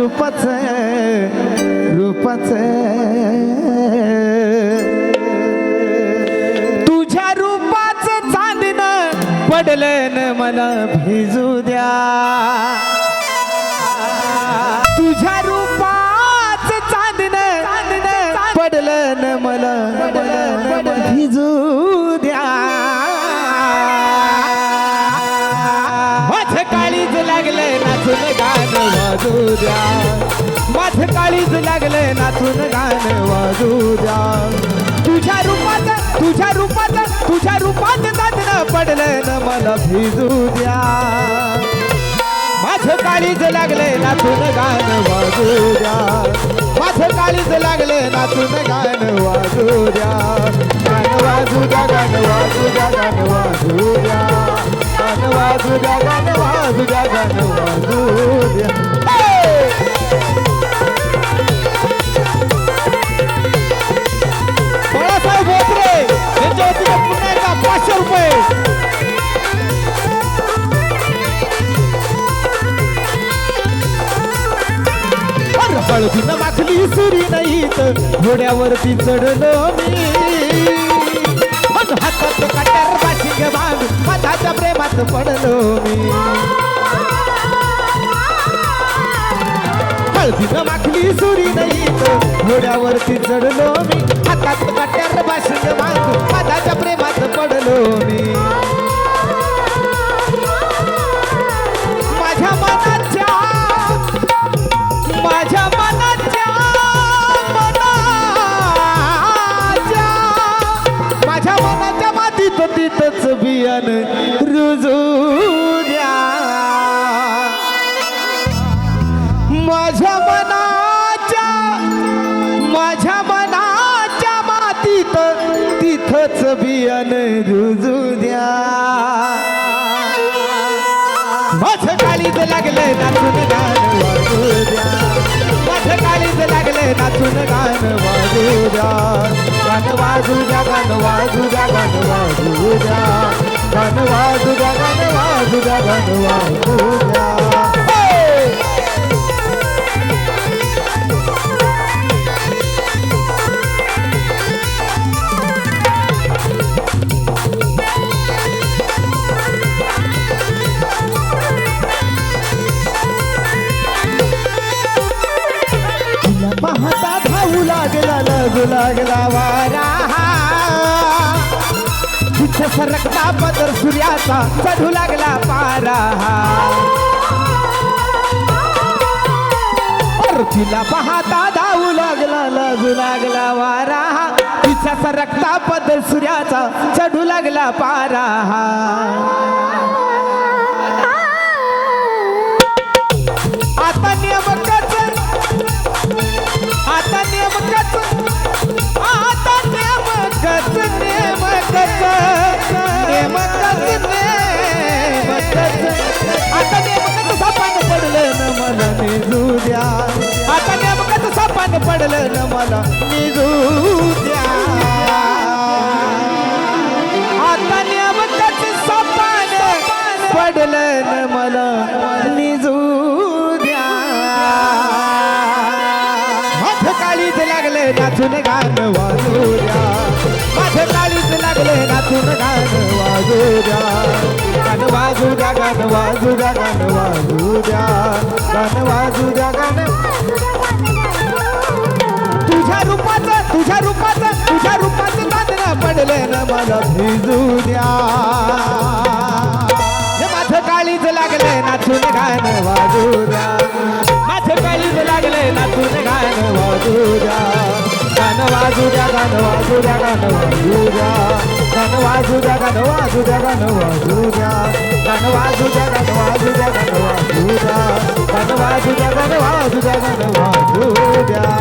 रूपाच रूपाच तुझ्या रूपाच चांदीनं पडलं न मला भिजू द्या. वाजू द्या. माझं काळीच लागले नाचून गाणं वाजू द्या. तुझ्या रूपात तुझ्या रूपात तुझ्या रूपात नाचणं पडलं न मला भिजू द्या. माझं काळीच लागले नाचून गाणं वाजू द्या. माझं काळीच लागले नाचून गाणं वाजू द्या. गाणं वाजू द्या गाणं वाजू द्या गाणं वाजू द्या. गाणं वाजू द्या गाणं वाजू द्या गाणं वाजू पाचशे रुपये. अर माखली सुरी नाही तर घोड्यावरती चढलो मी. हातात काट्यार बाशिंग बांध माझ्या प्रेमात पडलो मी. हळदीनं माखली सुरी नाही तर घोड्यावरती चढलो मी. हातात काट्यार बाशिंग बांध तिथंच बियाण रुजू द्या. माझ्या मनाच्या माझ्या मनाच्या मातीत तिथंच बियाण रुजू द्या. माझं काळीज लागलं नाचून गाणं. नाचून गाण वाजू द्या. गाण वाजू द्या गाण वाजू द्या गाण वाजू द्या. गाण वाजू द्या गाण वाजू द्या गाण वाजू द्या. लागला वारा तिथे सरकता पदर सूर्याचा चढू लागला पारा तिला पाहता धावू लागला लगू लागला वारा तिचा सरकता पदर सूर्याचा चढू लागला पारा भाग पडलं न मला निजू द्या. आता नेमकच सपान पडलं न मला निजू द्या. माझं काळीच लागले नाचून गाणं वाजू द्या. माझं काळीच लागले नाचून गाणं वाजू द्या. गाणं वाजू द्या गाणं वाजू द्या गाणं वाजू द्या. गाणं वाजू द्या गाणं तुझ्या रूपाचं तुझ्या रूपाचं चांदणं पडले ना मला भिजू द्या हे माझं काळीच लागलंय नाचून गाणं वाजू द्या माझं काळीच लागलंय नाचून गाणं वाजू द्या गाणं वाजू द्या गाणं वाजू द्या गाणं वाजू द्या गाणं वाजू द्या गाणं वाजू द्या गाणं वाजू द्या गाणं वाजू द्या गाणं वाजू द्या गाणं वाजू द्या गाणं वाजू द्या गाणं वाजू द्या गाणं वाजू द्या